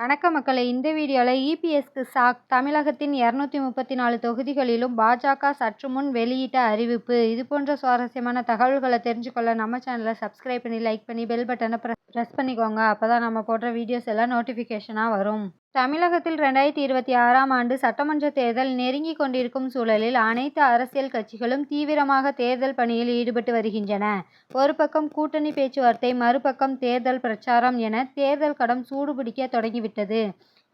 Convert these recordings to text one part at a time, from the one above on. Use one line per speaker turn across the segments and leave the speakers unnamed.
வணக்க மக்களை. இந்த வீடியோவில் இபிஎஸ்க்கு சாக் தமிழகத்தின் இரநூத்தி முப்பத்தி நாலு தொகுதிகளிலும் பாஜக சற்று முன் வெளியிட்ட அறிவிப்பு. இது போன்ற சுவாரஸ்யமான தகவல்களை தெரிஞ்சுக்கொள்ள நம்ம சேனலை சப்ஸ்கிரைப் பண்ணி லைக் பண்ணி பெல் பட்டனை ப்ரெஸ் பண்ணிக்கோங்க. அப்போ தான் நம்ம போடுற வீடியோஸ் எல்லாம் நோட்டிஃபிகேஷனாக வரும். தமிழகத்தில் ரெண்டாயிரத்தி இருபத்தி ஆறாம் ஆண்டு சட்டமன்ற தேர்தல் நெருங்கி கொண்டிருக்கும் சூழலில் அனைத்து அரசியல் கட்சிகளும் தீவிரமாக தேர்தல் பணியில் ஈடுபட்டு வருகின்றன. ஒரு பக்கம் கூட்டணி பேச்சுவார்த்தை மறுபக்கம் தேர்தல் பிரச்சாரம் என தேர்தல் கடம் சூடுபிடிக்க தொடங்கிவிட்டது.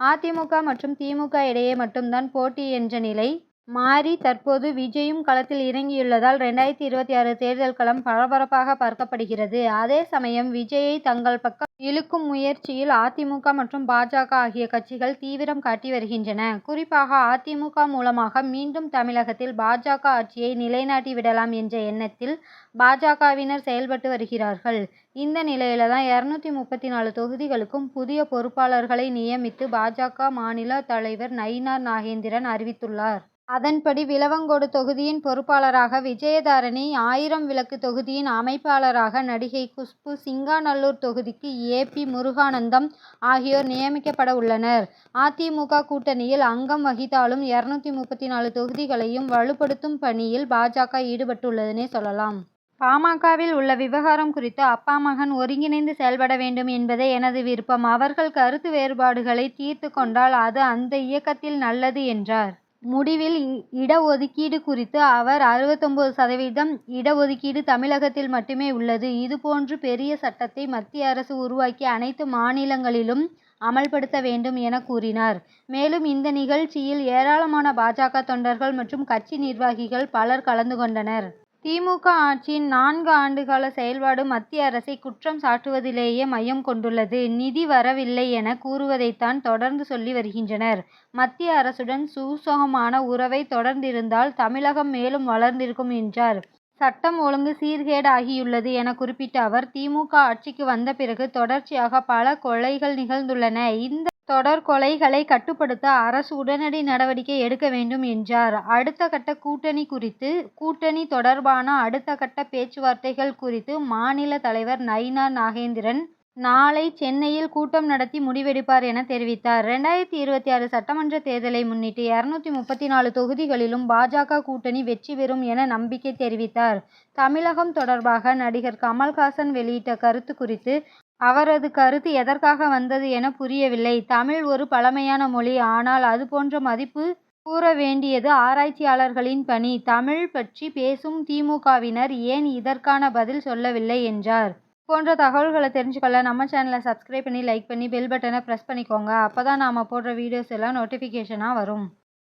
அதிமுக மற்றும் திமுக இடையே மட்டும்தான் போட்டி என்ற நிலை மாறி தற்போது விஜயும் களத்தில் இறங்கியுள்ளதால் ரெண்டாயிரத்தி இருபத்தி ஆறு தேர்தல் களம் பரபரப்பாக பார்க்கப்படுகிறது. அதே சமயம் விஜயை தங்கள் பக்கம் இழுக்கும் முயற்சியில் அதிமுக மற்றும் பாஜக ஆகிய கட்சிகள் தீவிரம் காட்டி வருகின்றன. குறிப்பாக அதிமுக மூலமாக மீண்டும் தமிழகத்தில் பாஜக ஆட்சியை நிலைநாட்டி விடலாம் என்ற எண்ணத்தில் பாஜகவினர் செயல்பட்டு வருகிறார்கள். இந்த நிலையில தான் இரநூத்தி முப்பத்தி நாலு தொகுதிகளுக்கும் புதிய பொறுப்பாளர்களை நியமித்து பாஜக மாநில தலைவர் நயினார் நாகேந்திரன் அறிவித்துள்ளார். அதன்படி விளவங்கோடு தொகுதியின் பொறுப்பாளராக விஜயதாரணி ஆயிரம் விளக்கு தொகுதியின் அமைப்பாளராக நடிகை குஷ்பு சிங்காநல்லூர் தொகுதிக்கு ஏ. பி. முருகானந்தம் ஆகியோர் நியமிக்கப்பட உள்ளனர். அதிமுக கூட்டணியில் அங்கம் வகித்தாலும் இருநூத்தி முப்பத்தி நாலு தொகுதிகளையும் வலுப்படுத்தும் பணியில் பாஜக ஈடுபட்டுள்ளதுனே சொல்லலாம். பாமகவில் உள்ள விவகாரம் குறித்து அப்பா மகன் ஒருங்கிணைந்து செயல்பட வேண்டும் என்பதே எனது விருப்பம். அவர்கள் கருத்து வேறுபாடுகளை தீர்த்து கொண்டால் அது அந்த இயக்கத்தில் நல்லது என்றார். முடிவில் இடஒதுக்கீடு குறித்து அவர் அறுபத்தொம்பது சதவீதம் இடஒதுக்கீடு தமிழகத்தில் மட்டுமே உள்ளது. இதுபோன்று பெரிய சட்டத்தை மத்திய அரசு உருவாக்கி அனைத்து மாநிலங்களிலும் அமல்படுத்த வேண்டும் என கூறினார். மேலும் இந்த நிகழ்ச்சியில் ஏராளமான பாஜக தொண்டர்கள் மற்றும் கட்சி நிர்வாகிகள் பலர் கலந்து கொண்டனர். திமுக ஆட்சியின் நான்கு ஆண்டுகால செயல்பாடு மத்திய அரசை குற்றம் சாட்டுவதிலேயே மையம் கொண்டுள்ளது. நிதி வரவில்லை என கூறுவதைத்தான் தொடர்ந்து சொல்லி வருகின்றனர். மத்திய அரசுடன் சுசகமான உறவை தொடர்ந்திருந்தால் தமிழகம் மேலும் வளர்ந்திருக்கும் என்றார். சட்டம் ஒழுங்கு சீர்கேடாகியுள்ளது என குறிப்பிட்ட அவர் திமுக ஆட்சிக்கு வந்த பிறகு தொடர்ச்சியாக பல கொலைகள் நிகழ்ந்துள்ளன. இந்த தொடர் கொலைகளை கட்டுப்படுத்த அரசு உடனடி நடவடிக்கை எடுக்க வேண்டும் என்றார். அடுத்த கட்ட கூட்டணி குறித்து கூட்டணி தொடர்பான அடுத்த கட்ட பேச்சுவார்த்தைகள் குறித்து மாநில தலைவர் நயினார் நாகேந்திரன் நாளை சென்னையில் கூட்டம் நடத்தி முடிவெடுப்பார் என தெரிவித்தார். ரெண்டாயிரத்தி இருபத்தி ஆறு சட்டமன்ற தேர்தலை முன்னிட்டு இருநூத்தி முப்பத்தி நாலு தொகுதிகளிலும் பாஜக கூட்டணி வெற்றி பெறும் என நம்பிக்கை தெரிவித்தார். தமிழகம் தொடர்பாக நடிகர் கமல்ஹாசன் வெளியிட்ட கருத்து குறித்து அவரது கருத்து எதற்காக வந்தது என புரியவில்லை. தமிழ் ஒரு பழமையான மொழி. ஆனால் அது போன்ற மதிப்பு கூற வேண்டியது ஆராய்ச்சியாளர்களின் பணி. தமிழ் பற்றி பேசும் திமுகவினர் ஏன் இதற்கான பதில் சொல்லவில்லை என்றார். போன்ற தகவல்களை தெரிஞ்சுக்கொள்ள நம்ம சேனலை சப்ஸ்கிரைப் பண்ணி லைக் பண்ணி பெல் பட்டனை ப்ரெஸ் பண்ணிக்கோங்க. அப்போ தான் நாம் போடுற வீடியோஸ் எல்லாம் நோட்டிஃபிகேஷனாக வரும்.